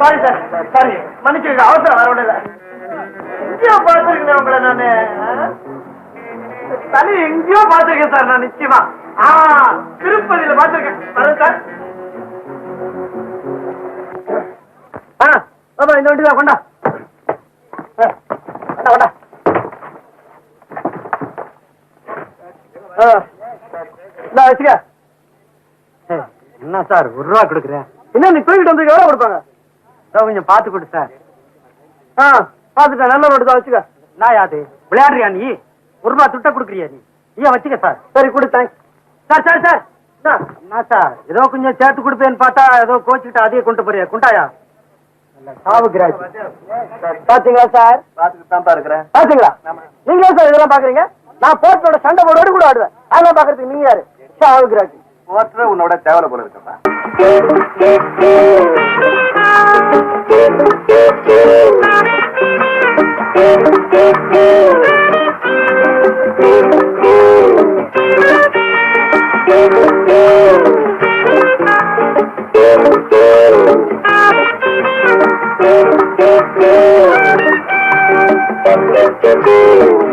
Sorry sir sorry மன்னிச்சுங்க அவசரம் வர விடல எங்கேயோ பார்த்துருக்கேன் உங்களை நானு தலை எங்கேயோ பார்த்துருக்கேன் சார் நான் நிச்சயமா. ஆ திருப்பதியில பார்த்துருக்கேன். வரேன் சார். ஆ பாப்பா இந்த வண்டி தான் கொண்டா கொண்டா கொண்டா. ஆ, இந்தா வச்சுக்க. என்ன சார் ஒரு ரூபா கொடுக்குறேன். என்ன நீ தூக்கிட்டு வந்து எவ்வளவு கொடுப்பாங்க? இதோ கொஞ்சம் பார்த்து கொடு சார். ஆ பார்த்துட்டேன். நல்ல ரோடு தான் வச்சுக்க. நான் யாது விளையாடுறியா நீ? ஒரு ரூபா துட்ட கொடுக்குறியா நீ? நீயே வச்சுக்க சார். சரி கொடு தேங்க்ஸ் சார் சார். சார் என்ன சார்? ஏதோ கொஞ்சம் சேர்த்து கொடுப்பேன்னு பார்த்தா ஏதோ கோச்சுக்கிட்டு அதையே கொண்டு போறியா? குண்டாயா? பாத்தீங்களா சார்? பாத்தீங்களா? நீங்களே சார் இதெல்லாம் பாக்குறீங்க? நான் போர்ட்டோட சண்டை போடோடு கூட ஆடுவேன். அதெல்லாம் பாக்குறதுக்கு நீங்க யாரு? சாவு கிராஜ் ஓட்டுற உன்னோட தேவலை போல இருக்கப்பா ராவணன்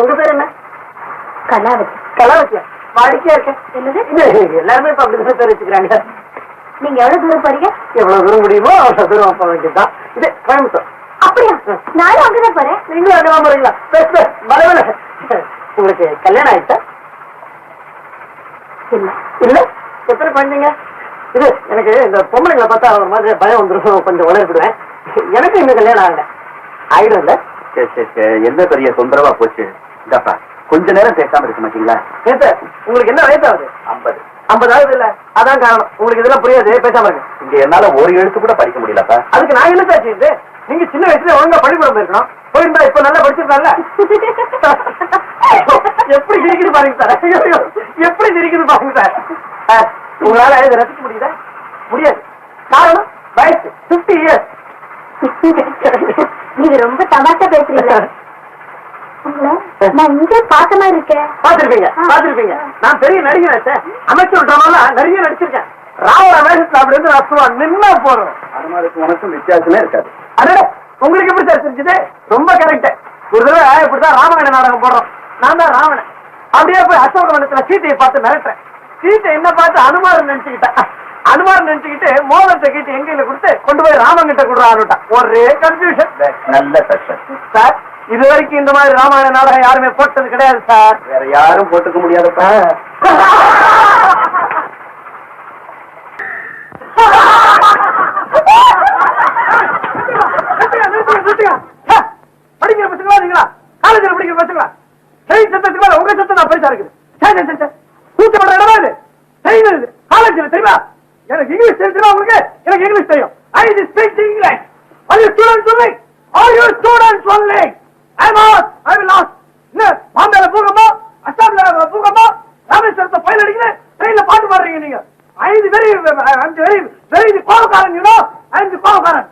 உங்க பேர் என்ன? கலாவதி. கலாவத்தியா வாடிக்கையா இருக்க என்னது? எல்லாருமே இப்ப அப்படிதான் பேர் வச்சுக்கிறாங்க. நீங்க எவ்வளவு தூரம் போறீங்க? எவ்வளவு தூரம் முடியுமோ அவ்வளவு தூரம் போக வேண்டியதுதான். இது கோயம்புத்தூர். அப்படியா? நானும் அங்கதான் போறேன். நீங்களும் அங்கதான் போறீங்களா? பேச பேச மலவல உங்களுக்கு கல்யாணம் ஆயிடுச்சா இல்ல. இல்ல? எத்தனை குழந்தைங்க? இது எனக்கு இந்த பொம்பளைங்களை பார்த்தா ஒரு மாதிரி பயம் வந்துடும் கொஞ்சம் உணர்விடுவேன் எனக்கு இன்னும் கல்யாணம் ஆகல. ஆயிடும் இல்ல? சரி சரி சரி. என்ன பெரிய தொந்தரவா போச்சு? இந்தாப்பா கொஞ்ச நேரம் பேசாம இருக்க மாட்டீங்களா? நேத்து உங்களுக்கு என்ன வயசாகுது? ஐம்பது. ஐம்பதாவது இல்ல. அதான் காரணம். உங்களுக்கு இதெல்லாம் புரியாது பேசாம இருக்கு இங்க என்னால ஒரு எழுத்து கூட படிக்க முடியலப்பா. அதுக்கு நான் என்ன சார் செய்யுது நீங்க சின்ன வயசுல ஒழுங்கா பள்ளிக்கூடம் போயிருக்கணும். போயிருந்தா இப்ப நல்லா படிச்சிருந்தால எப்படி சிரிக்குது பாருங்க சார். எப்படி சிரிக்குது பாருங்க சார். உங்களால இதை ரசிக்க முடியுதா? முடியாது. காரணம் வயசு. பிப்டி இயர்ஸ் நீங்க ரொம்ப தமாஷா பேசுறீங்க. நான் இங்கே பார்த்த மாதிரி இருக்கேன். பாத்திருப்பீங்க நான் பெரிய நடிகர் சார் அமைச்சர் ட்ராமால நிறைய நடிச்சிருக்கேன். ராவண வேஷத்துல அப்படி இருந்து நான் நின்னா போறோம் அனுமாருக்கு உனக்கும் வித்தியாசமே இருக்காது. அடே உங்களுக்கு எப்படி சார் தெரிஞ்சது? ரொம்ப கரெக்ட் ஒரு தடவை இப்படிதான் ராமாயண நாடகம் போடுறோம். நான் தான் ராவணன். அப்படியே போய் அசோகவனத்துல சீத்தையை பார்த்து மிரட்டேன் சீத்தை என்ன பார்த்து அனுமாரம் நினைச்சுக்கிட்டேன் அனுமாரம் நினைச்சுக்கிட்டு மோதிரத்தை கிட்ட எங்கையில கொடுத்து கொண்டு போய் ராமன் கிட்ட கொடுறான்னுட்டான் ஒரே கன்ஃபியூஷன் நல்ல சார் இது வரைக்கும் இந்த மாதிரி ராமாயண நாடகம் யாருமே போட்டது கிடையாது சார். வேற யாரும் போட்டுக்க முடியாதப்பா. படிக்கிற பசங்களா நீங்களா காலேஜ்ல படிக்கிற பசங்களா செயின் சத்தத்துக்கு மேல உங்க சத்தம் தான் பைசா இருக்குது கூச்சப்படுற இடமா இது இது காலேஜ்ல தெரியுமா எனக்கு இங்கிலீஷ் தெரியுமா உங்களுக்கு? எனக்கு இங்கிலீஷ் தெரியும். I speak English are you students only are you students only I am I will loss என்ன பாம்பேல பூகம்போ அஸ்ஸாம்ல பூகம்போ ராமேஸ்வரத்தை ஃபைல் அடிக்கிறேன் ட்ரெயின்ல பாட்டு பாடுறீங்க நீங்க. ஐந்து the very I very very கோபக்காரன் you know I கோபக்காரன்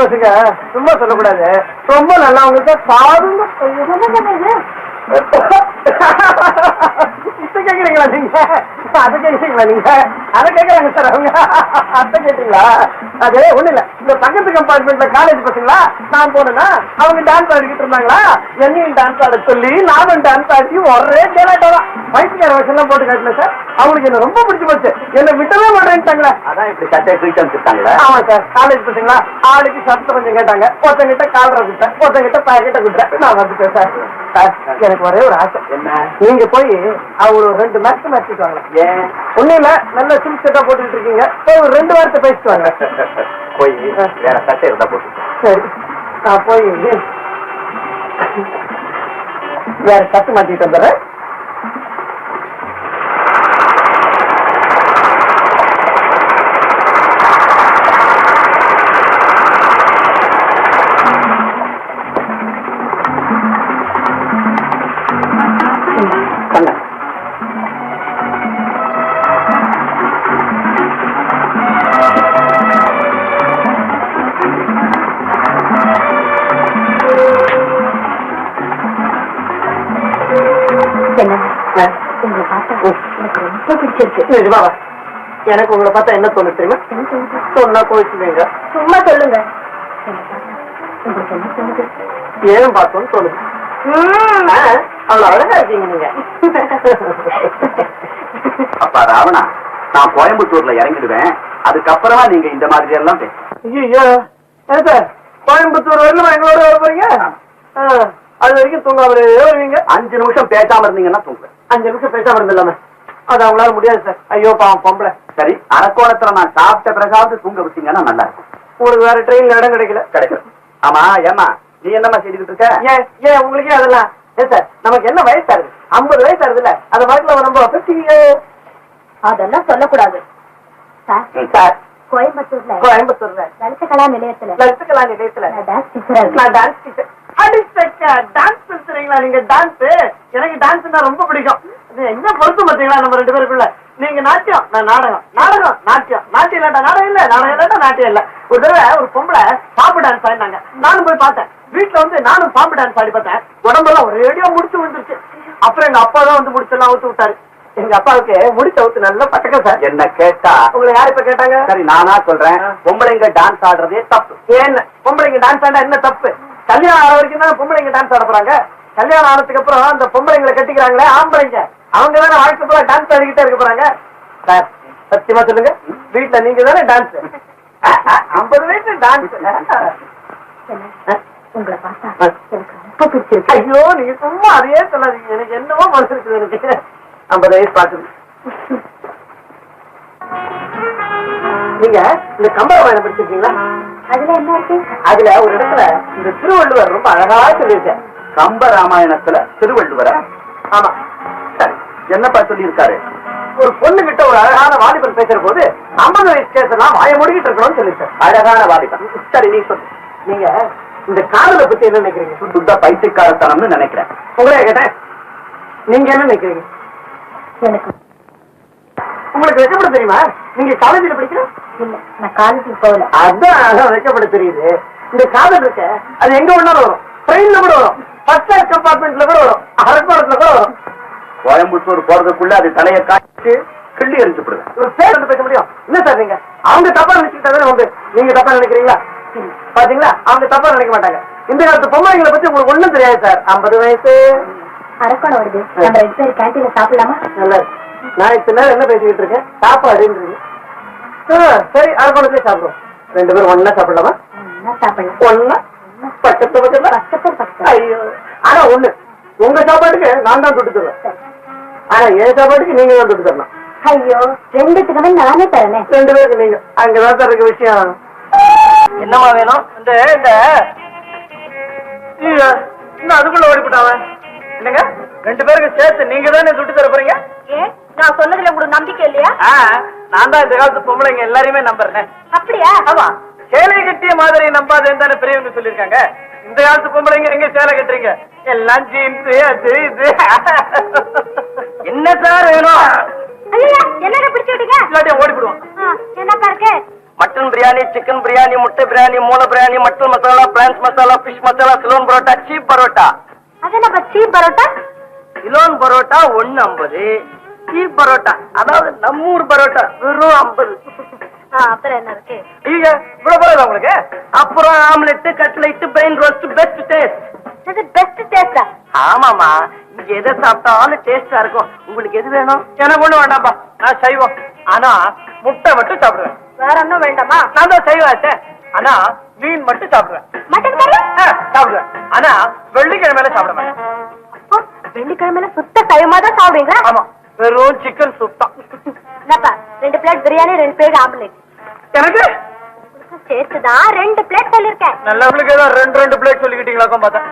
பசங்க. சும்மா சொல்லக்கூடாது. ரொம்ப நல்லா உங்களுக்கு சொன்னது இப்ப கேக்குறீங்களா நீங்க? அத கேக்குறீங்களா நீங்க? அத கேக்குறாங்க சார் அவங்க. அத கேட்டீங்களா அது ஒண்ணு இல்ல இந்த பக்கத்து கம்பார்ட்மெண்ட்ல காலேஜ் பசங்களா நான் போனேன்னா அவங்க டான்ஸ் ஆடிக்கிட்டு இருந்தாங்களா? என்னையும் டான்ஸ் ஆட சொல்லி நானும் டான்ஸ் ஆடி ஒரே கேலாட்டம் தான் வயசுக்கார வயசுலாம் போட்டு காட்டல சார். அவங்களுக்கு என்ன ரொம்ப பிடிச்சு போச்சு. என்ன விட்டவே மாட்டேன்ட்டாங்களே அதான் இப்படி சட்டையை தூக்கி அனுப்பிச்சிட்டாங்களே ஆமா சார். காலேஜ் பசங்களா ஆளுக்கு சத்தம் கொஞ்சம் கேட்டாங்க. ஒருத்தங்கிட்ட காலரை விட்டேன் ஒருத்தங்கிட்ட பாக்கெட்டை விட்டேன் நான் வந்துட்டேன் சார். சார் எனக்கு ஒரே ஒரு ஆசை. என்ன? நீங்க போய் அவங்க ஒரு ரெண்டு மேட்ச் மேட்ச்சிட்டு வாங்க. ஏன்? ஒண்ணும் இல்ல நல்ல சிம் செட்டா போட்டுட்டு இருக்கீங்க. போய் ஒரு ரெண்டு வாரத்தை பேசிட்டு வாங்க. போய் வேற சட்டை இருந்தா போட்டு. சரி நான் போய் வேற சட்டை மாட்டிட்டு வந்துடுறேன். எனக்கு உங்களை பார்த்தா என்ன தோணுது தெரியுமா? சொன்னா கோச்சுவீங்க சும்மா சொல்லுங்க. ஏன் பார்த்தோம்னு ஆ, அவ்வளவு அழகா இருக்கீங்க நீங்க. அப்பா ராவணா நான் கோயம்புத்தூர்ல இறங்கிடுவேன். அதுக்கப்புறமா நீங்க இந்த மாதிரி எல்லாம் பேச ஐயோ கோயம்புத்தூர் வரலும் எங்களோட வர போறீங்க? அது வரைக்கும் தூங்காமலே வருவீங்க. அஞ்சு நிமிஷம் பேசாம இருந்தீங்கன்னா தூங்குவேன். அஞ்சு நிமிஷம் பேசாம இருந்தில்லாம அது அவங்களால முடியாது சார் ஐயோ பாவம் பொம்பளை. சரி அரக்கோணத்துல நான் சாப்பிட்ட பிறகாவது தூங்க விட்டீங்கன்னா நல்லா இருக்கும். உங்களுக்கு வேற ட்ரெயின்ல இடம் கிடைக்கல. கிடைக்கும் ஆமா ஏமா நீ என்னம்மா செய்துக்கிட்டு இருக்க? ஏன் ஏன் உங்களுக்கே அதெல்லாம்? ஏன் சார் நமக்கு என்ன வயசு ஆகுது? ஐம்பது வயசு ஆகுதுல்ல? அந்த வயசுல பிப்டி அதெல்லாம் சொல்லக்கூடாது. சார் கோயம்புத்தூர்ல கோயம்புத்தூர்ல. லலித கலா நிலையத்துல லலிதகலா நிலையத்துல. நான் டான்ஸ் டீச்சரா நான் டான்ஸ் டீச்சர் டான்ஸ் பேசுறீங்களா நீங்க? டான்ஸ் எனக்கு டான்ஸ்னா ரொம்ப பிடிக்கும். என்ன பொறுத்து பாத்தீங்களா நம்ம ரெண்டு பேருக்குள்ள? நீங்க நாட்டியம் நான் நாடகம். நாடகம் நாட்டியம். நாட்டியம் இல்லாட்டா நாடகம் இல்ல நாடகம் இல்லாட்டா நாட்டியம் இல்ல. ஒரு தடவை ஒரு பொம்பளை பாம்பு டான்ஸ் ஆடினாங்க. நானும் போய் பார்த்தேன். வீட்டுல வந்து நானும் பாம்பு டான்ஸ் ஆடி பார்த்தேன். உடம்பெல்லாம் ஒரேடியா முடிச்சு விழுந்துருச்சு. அப்புறம் எங்க அப்பா தான் வந்து முடிச்செல்லாம் அவுத்து விட்டாரு. எங்க அப்பாவுக்கு முடிச்ச அவுத்து நல்லா பட்டக்க சார். என்ன கேட்டா? உங்களை யார் இப்ப கேட்டாங்க? சரி நானா சொல்றேன். பொம்பளைங்க டான்ஸ் ஆடுறதே தப்பு. ஏன்? பொம்பளைங்க டான்ஸ் ஆடா என்ன தப்பு? கல்யாணம் ஆன வரைக்கும் தான் பொம்பளைங்க டான்ஸ் ஆட போறாங்க? கல்யாணம் ஆனதுக்கு அப்புறம் அந்த பொம்பளைங்களை கட்டிக்கிறாங்களே ஆம்பளைங்க. அவங்க தானே வாழ்க்கை பூரா டான்ஸ் ஆடிக்கிட்டே இருக்க போறாங்க. சார் சத்தியமா சொல்லுங்க. வீட்டுல நீங்க தானே டான்ஸ் ஐம்பது வயசு டான்ஸ்? உங்களை பார்த்தா எனக்கு ரொம்ப பிடிச்சிருக்கு. ஐயோ நீங்க சும்மா அதையே சொல்லாதீங்க. எனக்கு என்னவோ மனசு இருக்குது எனக்கு ஐம்பது வயசு பாக்குது நீங்க இந்த கம்பராமாயணம் படிச்சிருக்கீங்களா? அதுல என்ன இருக்கு? அதுல ஒரு இடத்துல இந்த திருவள்ளுவர் ரொம்ப அழகா சொல்லியிருக்காரு. கம்ப ராமாயணத்துல திருவள்ளுவர? ஆமா. சரி என்னப்பா சொல்லியிருக்காரு? ஒரு பொண்ணு கிட்ட ஒரு அழகான வாலிபன் பேசுற போது ஐம்பது வயசு கேசலாம் வாய முடிக்கிட்டு இருக்கணும்னு சொல்லிருக்காரு அழகான வாலிபன். சரி நீ சொல்லு நீங்க இந்த காதலை பத்தி என்ன நினைக்கிறீங்க? சுத்த பைத்தியக்காரத்தனம்னு நினைக்கிறேன். உங்களே கேட்டேன். நீங்க என்ன நினைக்கிறீங்க? எனக்கு. உங்களுக்கு வெக்கப்பட தெரியுமா? நீங்க காலேஜ்ல படிக்கிற இல்ல நான் காலேஜுக்கு போகல. அதான் வெக்கப்பட தெரியுது. இந்த காதல் இருக்க அது எங்க வேணாலும் வரும். ட்ரெயின்ல கூட வரும். ஃபர்ஸ்ட் கிளாஸ் கம்பார்ட்மெண்ட்ல கூட வரும். அரக்கோணத்துல கூட வரும். கோயம்புத்தூர் போறதுக்குள்ள அது தலையை காட்டி கிள்ளி எரிஞ்சு விடுவேன் ஒரு பேர் வந்து பேச முடியும். என்ன சார் நீங்க? அவங்க தப்பா நினைச்சுக்கிட்டாதானே வந்து நீங்க தப்பா நினைக்கிறீங்களா? பாத்தீங்களா? அவங்க தப்பா நினைக்க மாட்டாங்க. இந்த காலத்து பொம்மைங்களை பத்தி உங்களுக்கு ஒண்ணும் தெரியாது சார் ஐம்பது வயசு. அரக்கோணம் வருது. நம்ம ரெண்டு பேரும் கேண்டீன்ல சாப்பிடலாமா? நல்லா இருக்கு. நான் இத்தனை நேரம் என்ன பேசிக்கிட்டு இருக்கேன்? சாப்பாடுன்றது ஆ, சரி அரக்கோணத்திலே சாப்பிடுவோம். ரெண்டு பேரும் ஒண்ணா சாப்பிடலாமா? ஒண்ணா பக்கத்து பக்கத்தில் ஐயோ. ஆனா ஒண்ணு உங்க சாப்பாட்டுக்கு நான் தான் துட்டு தருவேன். ஆனா என் சாப்பாட்டுக்கு நீங்க தான் துட்டு தரணும். ஐயோ ரெண்டுத்துக்குமே நானே தரேனே. ரெண்டு பேருக்கு நீங்க அங்கதான் சார் இருக்கு விஷயம். என்னமா வேணும்? இந்த இந்த. ஐயோ, இன்னும் அதுக்குள்ள ஓடிவிட்டாவ என்னங்க? ரெண்டு பேருக்கு சேர்த்து நீங்க தானே துட்டு தர போறீங்க நான் சொன்னதுல உங்களுக்கு நம்பிக்கை இல்லையா? நான் தான் இந்த காலத்து பொம்பளைங்க எல்லாரையுமே நம்புறேன். அப்படியா? ஆமா. சேலை கட்டிய மாதிரி நம்பாதேன்னு தானே பெரியவங்க சொல்லியிருக்காங்க. இந்த காலத்து பொம்பளைங்க எங்க சேலை கட்டுறீங்க? எல்லாம் ஜீன்ஸ் அது இது. என்ன சார் வேணும்? ஐயா என்னங்க பிடிச்சு விட்டீங்க? இல்லாட்டி ஓடி போடுவோம் என்னப்பா இருக்கு? மட்டன் பிரியாணி சிக்கன் பிரியாணி முட்டை பிரியாணி மூளை biryani mutton masala prawns masala fish masala Ceylon parotta cheap parotta. அது சீப் பரோட்டா? சிலோன் பரோட்டா ஒண்ணு ஐம்பது சீப் பரோட்டா. அதாவது நம்ம ஊர் பரோட்டா வெறும் ஐம்பது. அப்புறம் என்ன இருக்கு? ஐயா இவ்வளவு பரவாயில்ல உங்களுக்கு? அப்புறம் omelette cutlet brain roast best taste இது பெஸ்ட் டேஸ்டா ஆமாமா இங்க எதை சாப்பிட்டாலும் டேஸ்டா இருக்கும். உங்களுக்கு எது வேணும்? எனக்கு ஒண்ணு வேண்டாம்ப்பா. நான் சைவம் ஆனா முட்டை மட்டும் சாப்பிடுவேன். வேற ஒன்றும் வேண்டாமா? நான் தான் ஆனா மீன் மட்டும் சாப்பிடுவேன். மட்டன் கறி? சாப்பிடுவேன். ஆனா வெள்ளிக்கிழமையில சாப்பிட மாட்டேன். வெள்ளிக்கிழமையில சுத்த சைவமா தான் சாப்பிடுவீங்களா? ஆமா. வெறும் சிக்கன் சூப் தான் ரெண்டு பிளேட் பிரியாணி ரெண்டு பிளேட் ஆம்லெட் எனக்கு? சேர்த்து தான் ரெண்டு பிளேட் சொல்லிருக்கேன். நல்லவங்களுக்கு ஏதோ ரெண்டு ரெண்டு பிளேட் சொல்லிக்கிட்டீங்களாக்கும் பார்த்தேன்.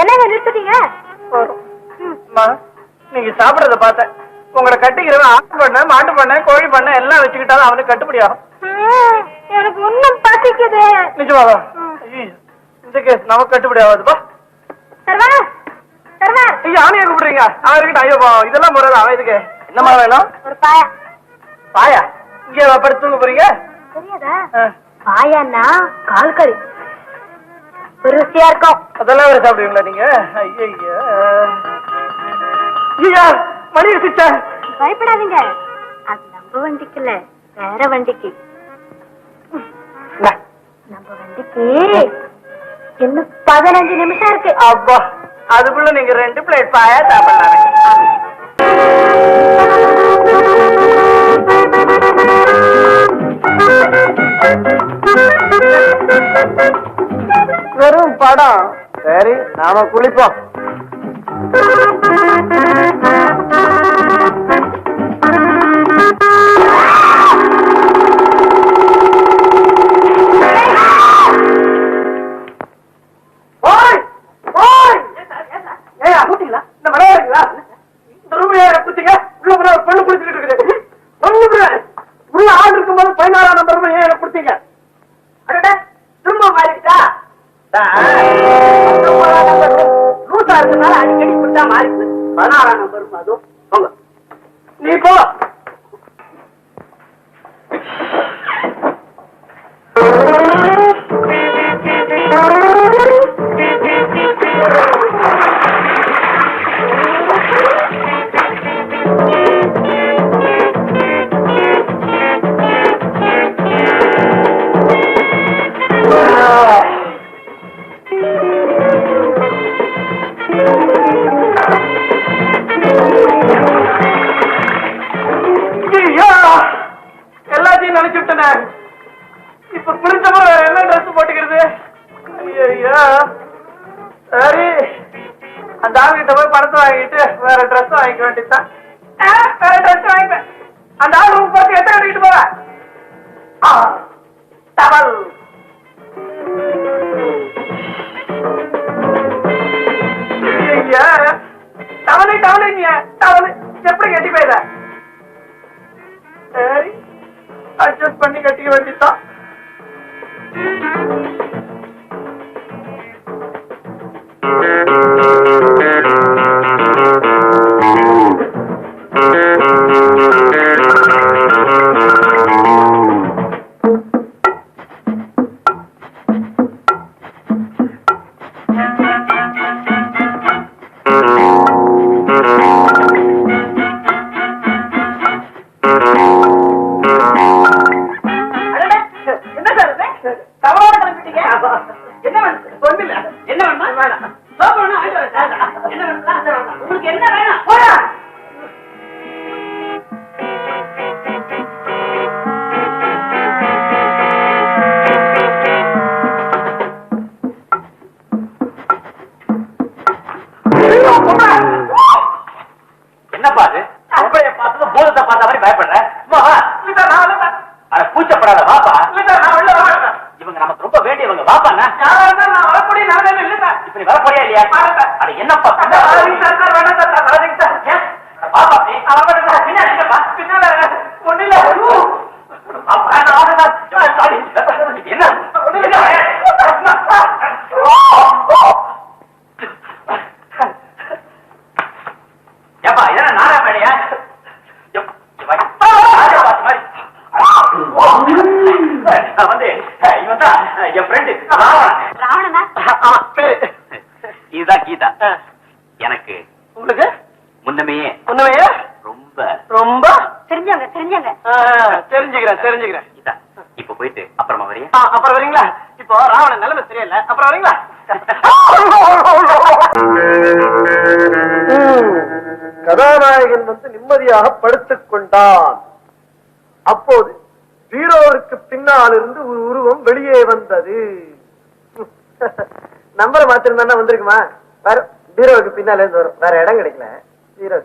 என்னங்க நிறுத்திட்டீங்க? நீங்க சாப்பிடறத பார்த்தேன். உங்களை கட்டிக்கிறவன் ஆட்டு பண்ண மாட்டு பண்ண கோழி பண்ண எல்லாம் வச்சுக்கிட்டாலும் அவனுக்கு கட்டுப்படி ஆகும் ம், எனக்கு இன்னும் பசிக்குது. நிஜமாவா? இந்த கேஸ் நமக்கு கட்டுப்படி ஆகாதுப்பா சர்வர் சர்வர் ஐயா அவனையே கூப்பிடுறீங்க. அவன் இருக்கட்டும். ஐயோ பாவம், இதெல்லாம் முறை அவன் இதுக்கு என்னம்மா வேணும்? ஒரு பாயா. பாயா? இங்கே படுத்து தூங்க போறீங்க. தெரியாதா? ஆ, பாயான்னா கால் கறி ருசியா இருக்கும். அதெல்லாம் வேற சாப்பிடுவீங்களா நீங்க? ஐயா ஐயா மணி அடிச்சா பயப்படாதீங்க. அது நம்ம வண்டிக்கு இல்ல வேற வண்டிக்கு. நம்ம வண்டிக்கு இன்னும் பதினஞ்சு நிமிஷம் இருக்கு. அப்பா அதுக்குள்ள நீங்க ரெண்டு பிளேட் பாயா சாப்பிடலாம். வெறும் படம். சரி நாம குளிப்போம். லூசா அடிக்கடி இப்படிதான் மாறிக்குது பதினாறாம் நம்பர் அதுவும் போங்க. நீ போ. வாங்கிட்டு வேற ட்ரெஸ் வாங்கிக்க பொம்பளைய பார்த்தது பூதத்தை பார்த்த மாதிரி பயப்படுற. அட வர மாட்டேன். இவங்க நமக்கு ரொம்ப வேண்டியவங்க நான் வரக்கூடிய. இப்ப நீ வரப்போறியா இல்லையா. அட என்னப்பா இப்போ ராவண நிலைமை சரியில்லை. அப்புறம் வரீங்களா? கதாநாயகன் வந்து நிம்மதியாக படுத்துக் கொண்டான். அப்போது பீரோவிற்கு பின்னால் இருந்து ஒரு உருவம் வெளியே வந்தது. நம்பரை மாத்திருந்தா வந்திருக்குமா? வேற பீரோவுக்கு பின்னால இருந்து வரும். வேற இடம் கிடைக்கல. பீரோ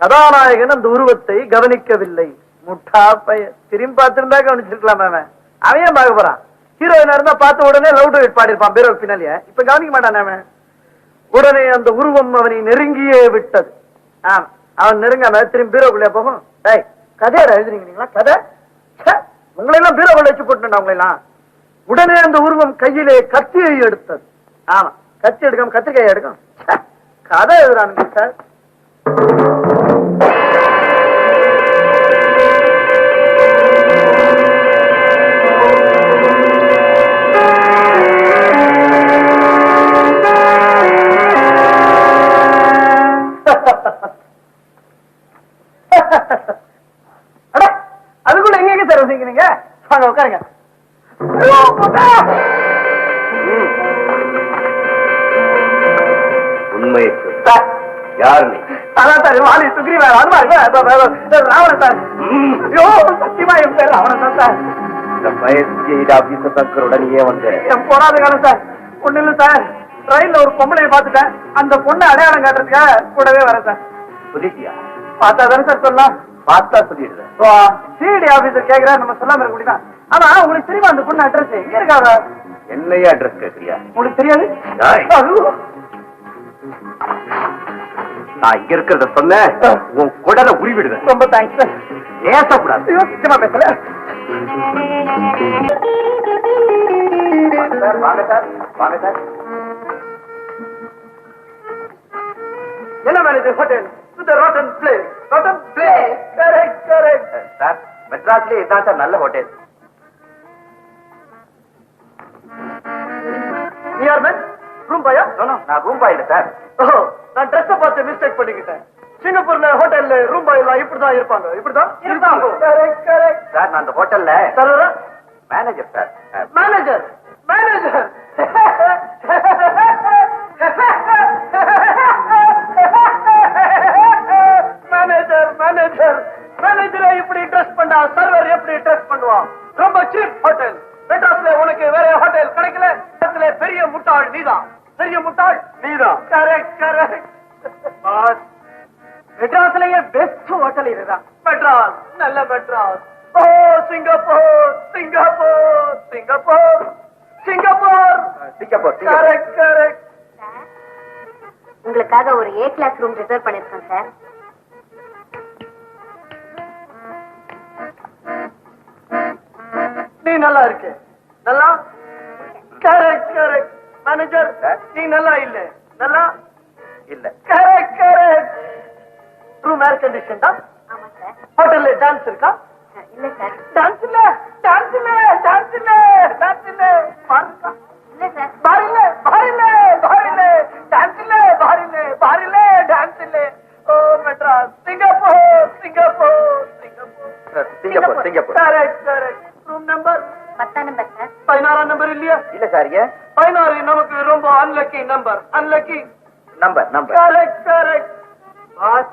கதாநாயகன் அந்த உருவத்தை கவனிக்கவில்லை. முட்டா பையன் திரும்பி பார்த்திருந்தா கவனிச்சிருக்கலாம் அவன். அவன் ஏன் பார்க்க போறான்? ஹீரோயினா இருந்தா பார்த்த உடனே லவ் டு பாடிருப்பான் பீரோவுக்கு பின்னாலேயே. இப்ப கவனிக்க மாட்டான் அவன். உடனே அந்த உருவம் அவனை நெருங்கியே விட்டது. ஆமா அவன் நெருங்காம திரும்பி பீரோக்குள்ளே போகும். டேய் கதையோட எழுதுறீங்களா கதை? உங்களை எல்லாம் பீரோக்குள்ள வச்சு போட்டுடா எல்லாம் உடனே அந்த உருவம் கையிலே கத்தியை எடுத்தது. ஆமா கத்தி எடுக்காம கத்திரிக்காய் எடுக்கும் கதை எழுதுறானுங்க சார். வாங்க உட்காருங்க. சார், யார் நீ? அதான் சார் வாலி சுக்ரீவன் ராவணன் சார். ஐயோ சத்தியமா என் பேர் ராவணன் சார். இந்த பயசி ஆபீசர் தக்கருடன் ஏன் வந்த. என் போராத காலம் சார். ஒண்ணு இல்ல சார். ரயில்ல ஒரு பொம்பளைய பார்த்துட்டேன். அந்த பொண்ணை அடையாளம் காட்டுறதுக்காக கூடவே வரேன் சார். புரியுதியா? பார்த்தா தானே சார் சொல்லலாம். பார்த்தா சொல்லிடுறேன். சிடி ஆபீசர் கேக்குறா நம்ம சொல்லாம இருக்க முடியுமா? ஆனா உங்களுக்கு தெரியுமா அந்த பொண்ணு அட்ரஸ் எங்க இருக்காங்க என்னையே அட்ரஸ் கேட்கறியா உங்களுக்கு தெரியாது. நான் இங்க இருக்கிறத சொன்ன உன் குடலை உருவிடுவேன். ரொம்ப தேங்க்ஸ் பேசக்கூடாது. நிச்சயமா பேசல. வாங்க சார். வாங்க சார். என்ன manager hotel to rotten place rotten place correct correct sir மெட்ராஸ்லயே இதான் சார் நல்ல ஹோட்டல் நியர் மேன் ரூம் பையா நான் ரூம் பாய் இல்ல சார் ஓஹோ நான் ட்ரெஸ் பார்த்து மிஸ்டேக் பண்ணிக்கிட்டேன். சிங்கப்பூர்ல ஹோட்டல்ல ரூம் பாய் எல்லாம் இப்படிதான் இருப்பாங்க. இப்படிதான்? இருப்பாங்க. கரெக்ட் கரெக்ட் சார் நான் அந்த ஹோட்டல்ல சரோரா manager sir manager manager manager manager இப்படி ட்ரெஸ் பண்ணா சர்வர் எப்படி ட்ரெஸ் பண்ணுவான்? ரொம்ப சீப் ஹோட்டல் மெட்ராஸ்ல உனக்கு வேற ஹோட்டல் கிடைக்கல. இடத்துல பெரிய முட்டாள் நீதான். பெரிய முட்டாள் நீதான். கரெக்ட் கரெக்ட் பாஸ் மெட்ராஸ்லயே பெஸ்ட் ஹோட்டல் இதுதான். மெட்ராஸ் நல்ல Madras. Oh Singapore Singapore Singapore Singapore. Singapore correct correct உங்களுக்காக ஒரு ஏ கிளாஸ் ரூம் ரிசர்வ் பண்ணிருக்கோம் சார். நீ நல்லா இருக்கு. நல்லா? கரெக்ட் கரெக்ட் மேனேஜர் நீ நல்லா இல்ல. நல்லா? இல்ல. Correct correct room air condition தான். ஆமா சார். ஹோட்டல்ல டான்ஸ் இருக்கா? இல்ல சார். டான்ஸ் இல்ல டான்ஸ் இல்ல டான்ஸ் இல்ல டான்ஸ் இல்ல. பாருங்க இல்ல சார். பாரில்ல பாரில்ல பாரில்ல டான்ஸ் இல்ல. பாரில்ல பாரில்ல டான்ஸ் இல்ல ஓ Madras. Singapore Singapore Singapore. Singapore Singapore. Correct correct room number பத்தாம் நம்பர் சார் பதினாறாம் நம்பர் இல்லையா? இல்ல சார் ஏன்? பதினாறு நமக்கு ரொம்ப unlucky number unlucky number number correct correct boss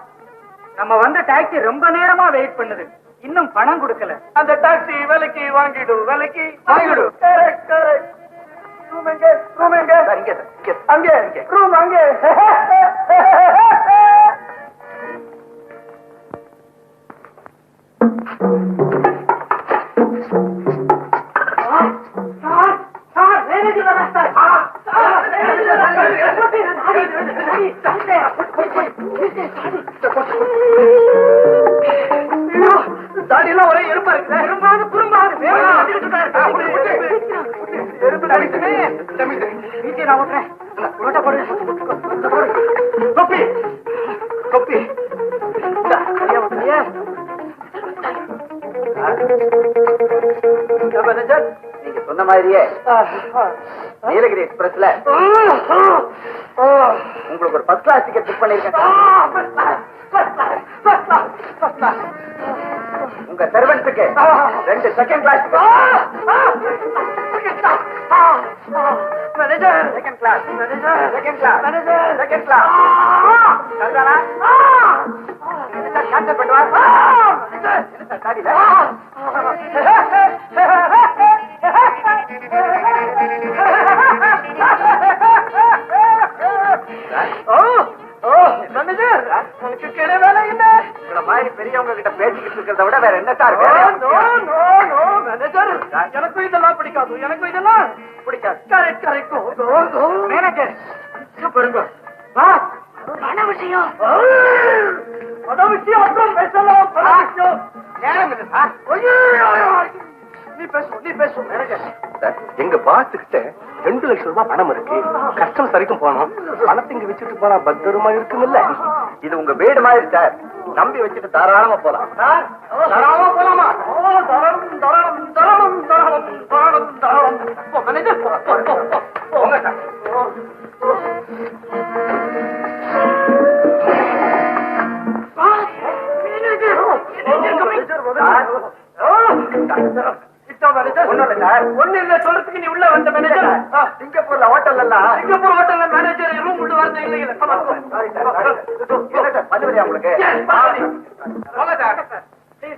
நம்ம வந்த டாக்ஸி ரொம்ப நேரமா வெயிட் பண்ணுது. இன்னும் பணம் கொடுக்கல. அந்த டாக்ஸி விலைக்கு வாங்கிடு விலைக்கு வாங்கிடு. கரெக்ட் கரெக்ட் ரூம் எங்க? ரூம் எங்க? இங்க சார் இங்க அங்கே. ரூம் அங்கே தாடியெல்லாம் ஒரே எறும்பா இருக்குது எறும்பாது குறும்பாது. எறும்பு நான் ஓட்டுறேன் ஓட்ட போடு. மாதிரியே நீலகிரி எக்ஸ்பிரஸ்ல உங்களுக்கு ஒரு ஃபர்ஸ்ட் கிளாஸ் டிக்கெட் புக் பண்ணிருக்கேன். உங்க சர்வன்ஸுக்கு ரெண்டு second class manager second class manager second class manager second class சரிதானா என்ன சார் கேன்சல் பண்ணுவா என்ன சார் காடியில இருக்கிறத விட வேற என்ன சார் நோ வேலை? நோ நோ நோ மேனேஜர் எனக்கும் இதெல்லாம் பிடிக்காது. எனக்கும் இதெல்லாம் பிடிக்காது. கரெக்ட் கரெக்ட் மேனேஜர் பாருங்க. வா. பண விஷயம். பண விஷயம் அப்புறம் பேசலாம். பண விஷயம். நேரம் இல்லை சார். ஐயோ, நீ பேசு நீ பேசு மேனேஜர் எங்க பாஸ் கிட்ட ரெண்டு லட்சம் ரூபாய் பணம் இருக்கு கஸ்டமர்ஸ் வரைக்கும் போனோம் பணத்தை இங்க வச்சுட்டு போனா பத்திரமா இருக்குமில்ல இது உங்க வீடு மாதிரி சார் நம்பி வச்சுட்டு தாராளமா போலாம் சார் தாராளமா போலாமா தாராளம் தாராளம் தாராளம் தாராளம் தாராளம் தாராளம் போங்க சார் ஒண்ணு இல்ல சொல்றதுக்கு நீ உள்ள வந்த மேனேஜர் சிங்கப்பூர்ல ஹோட்டல் எல்லாம் சிங்கப்பூர் ஹோட்டல்ல மேனேஜர் ரூம் விட்டு வரது இல்லை இல்லை சாரி உங்களுக்கு